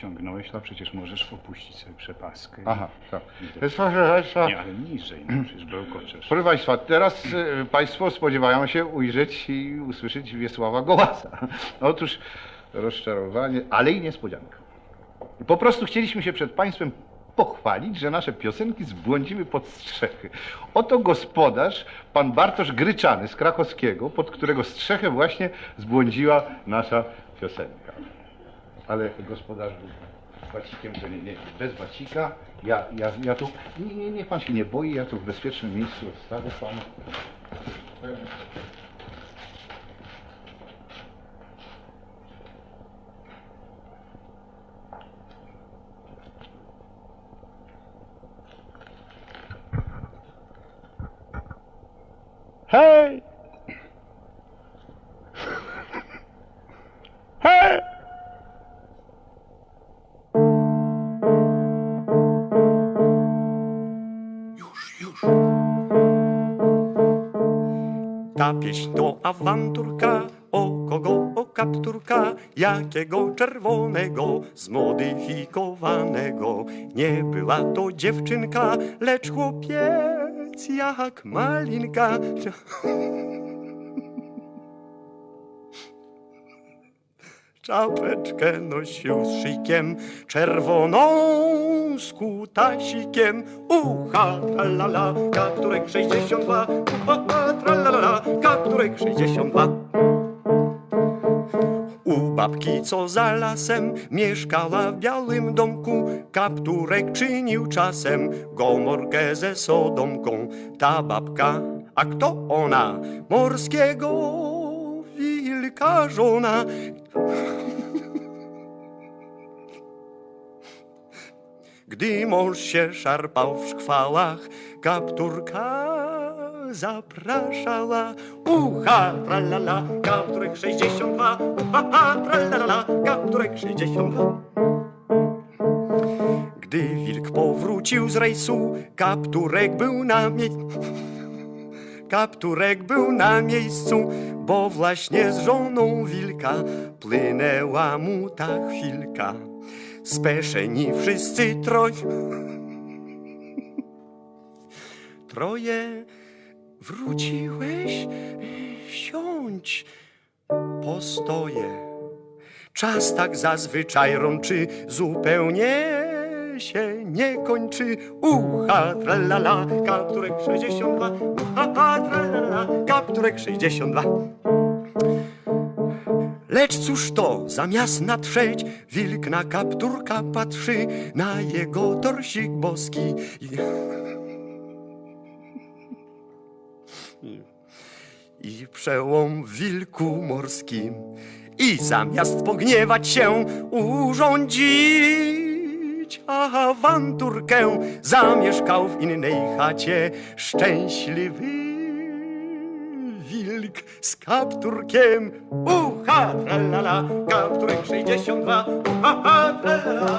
wyciągnąłeś, to przecież możesz opuścić sobie przepaskę. Aha, tak. Proszę Państwa, Nie, ale niżej, no przecież bełkoczesz. proszę Państwa, teraz e, Państwo spodziewają się ujrzeć i usłyszeć Wiesława Gołasa. Otóż rozczarowanie, ale i niespodzianka. Po prostu chcieliśmy się przed Państwem pochwalić, że nasze piosenki zbłądziły pod strzechy. Oto gospodarz, pan Bartosz Gryczany z Krakowskiego, pod którego strzechę właśnie zbłądziła nasza piosenka. Ale gospodarz był bacikiem, to nie, nie, bez bacika. Ja, ja, ja tu, nie, nie, niech pan się nie boi, ja tu w bezpiecznym miejscu odstawię panu. Hej! Ta pieśń to awanturka, o kogo, o kapturka, jakiego czerwonego, zmodyfikowanego. Nie była to dziewczynka, lecz chłopiec jak malinka. Czapeczkę nosił z szyjkiem czerwoną z kutasikiem. Ucha, tralala, kapturek 62. Ucha, tralala, kapturek 62. U babki, co za lasem mieszkała w białym domku, kapturek czynił czasem gomorkę ze sodomką. Ta babka, a kto ona? Morskiego wilka żona. Gdy mąż się szarpał w szkwałach, kapturka zapraszała. Ucha, tralala, kapturek 62, uha, tralala, kapturek 62. Gdy wilk powrócił z rejsu, kapturek był na mie... Kapturek był na miejscu, bo właśnie z żoną wilka płynęła mu ta chwilka. Speszeni wszyscy troj... Troje wróciłeś, siądź, postoję. Czas tak zazwyczaj rączy, zupełnie się nie kończy. Ucha, tralala, kapturek 62, ucha, tralala, kapturek 62. Lecz cóż to, zamiast natrzeć, wilk na kapturka patrzy, na jego torsik boski. I przełom w wilku morskim. I zamiast pogniewać się, urządzić awanturkę, zamieszkał w innej chacie szczęśliwy wilk z kapturkiem. Ucha, tralala, kapturek 62, uha, tralala, kapturek